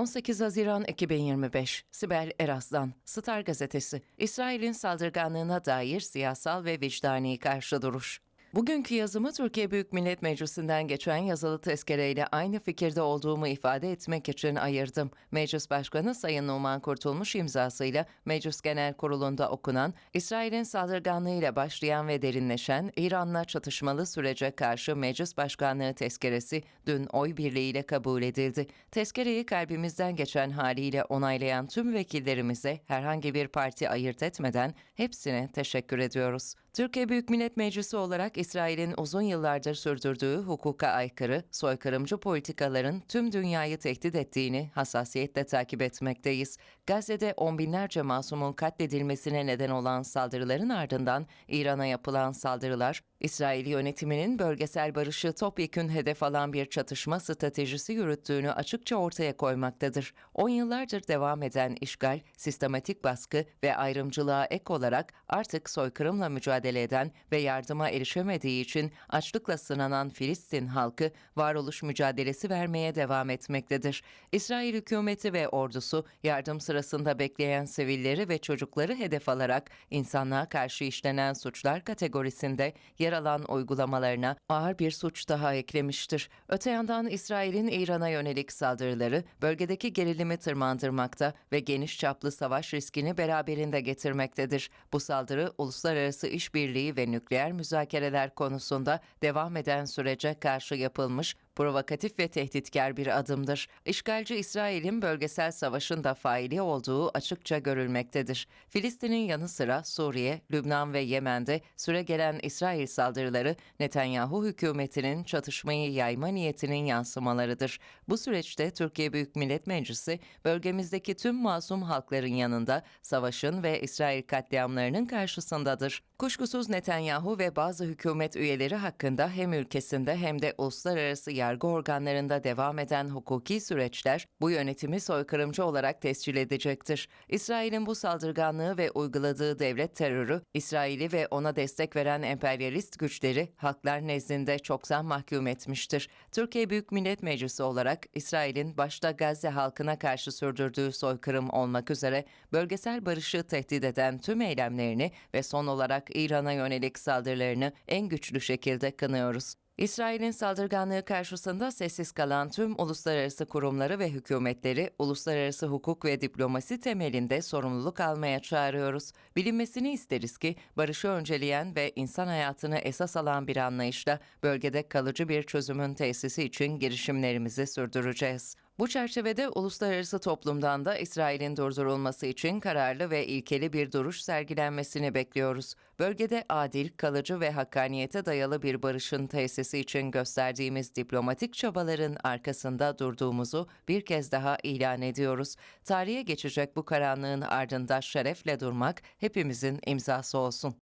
18 Haziran 2025 Sibel Eraslan Star Gazetesi İsrail'in saldırganlığına dair siyasal ve vicdani karşı duruş. Bugünkü yazımı Türkiye Büyük Millet Meclisi'nden geçen yazılı tezkereyle aynı fikirde olduğumu ifade etmek için ayırdım. Meclis Başkanı Sayın Numan Kurtulmuş imzasıyla Meclis Genel Kurulu'nda okunan, İsrail'in saldırganlığıyla başlayan ve derinleşen İran'la çatışmalı sürece karşı Meclis Başkanlığı tezkeresi dün oy birliğiyle kabul edildi. Tezkereyi kalbimizden geçen haliyle onaylayan tüm vekillerimize herhangi bir parti ayırt etmeden hepsine teşekkür ediyoruz. Türkiye Büyük Millet Meclisi olarak İsrail'in uzun yıllardır sürdürdüğü hukuka aykırı, soykırımcı politikaların tüm dünyayı tehdit ettiğini hassasiyetle takip etmekteyiz. Gazze'de on binlerce masumun katledilmesine neden olan saldırıların ardından İran'a yapılan saldırılar, İsrail yönetiminin bölgesel barışı topyekün hedef alan bir çatışma stratejisi yürüttüğünü açıkça ortaya koymaktadır. 10 yıllardır devam eden işgal, sistematik baskı ve ayrımcılığa ek olarak artık soykırımla mücadele eden ve yardıma erişemediği için açlıkla sınanan Filistin halkı varoluş mücadelesi vermeye devam etmektedir. İsrail hükümeti ve ordusu yardım sırasında bekleyen sivilleri ve çocukları hedef alarak insanlığa karşı işlenen suçlar kategorisinde yer alan uygulamalarına ağır bir suç daha eklemiştir. Öte yandan İsrail'in İran'a yönelik saldırıları bölgedeki gerilimi tırmandırmakta ve geniş çaplı savaş riskini beraberinde getirmektedir. Bu saldırı uluslararası işbirliği ve nükleer müzakereler konusunda devam eden sürece karşı yapılmış provokatif ve tehditkar bir adımdır. İşgalci İsrail'in bölgesel savaşın da faili olduğu açıkça görülmektedir. Filistin'in yanı sıra Suriye, Lübnan ve Yemen'de süre gelen İsrail saldırıları Netanyahu hükümetinin çatışmayı yayma niyetinin yansımalarıdır. Bu süreçte Türkiye Büyük Millet Meclisi bölgemizdeki tüm masum halkların yanında savaşın ve İsrail katliamlarının karşısındadır. Kuşkusuz Netanyahu ve bazı hükümet üyeleri hakkında hem ülkesinde hem de uluslararası yargı organlarında devam eden hukuki süreçler bu yönetimi soykırımcı olarak tescil edecektir. İsrail'in bu saldırganlığı ve uyguladığı devlet terörü, İsrail'i ve ona destek veren emperyalist güçleri halklar nezdinde çoktan mahkum etmiştir. Türkiye Büyük Millet Meclisi olarak İsrail'in başta Gazze halkına karşı sürdürdüğü soykırım olmak üzere bölgesel barışı tehdit eden tüm eylemlerini ve son olarak İran'a yönelik saldırılarını en güçlü şekilde kınıyoruz. İsrail'in saldırganlığı karşısında sessiz kalan tüm uluslararası kurumları ve hükümetleri uluslararası hukuk ve diplomasi temelinde sorumluluk almaya çağırıyoruz. Bilinmesini isteriz ki barışı önceleyen ve insan hayatını esas alan bir anlayışla bölgede kalıcı bir çözümün tesisi için girişimlerimizi sürdüreceğiz. Bu çerçevede uluslararası toplumdan da İsrail'in durdurulması için kararlı ve ilkeli bir duruş sergilenmesini bekliyoruz. Bölgede adil, kalıcı ve hakkaniyete dayalı bir barışın tesisi için gösterdiğimiz diplomatik çabaların arkasında durduğumuzu bir kez daha ilan ediyoruz. Tarihe geçecek bu karanlığın ardında şerefle durmak hepimizin imzası olsun.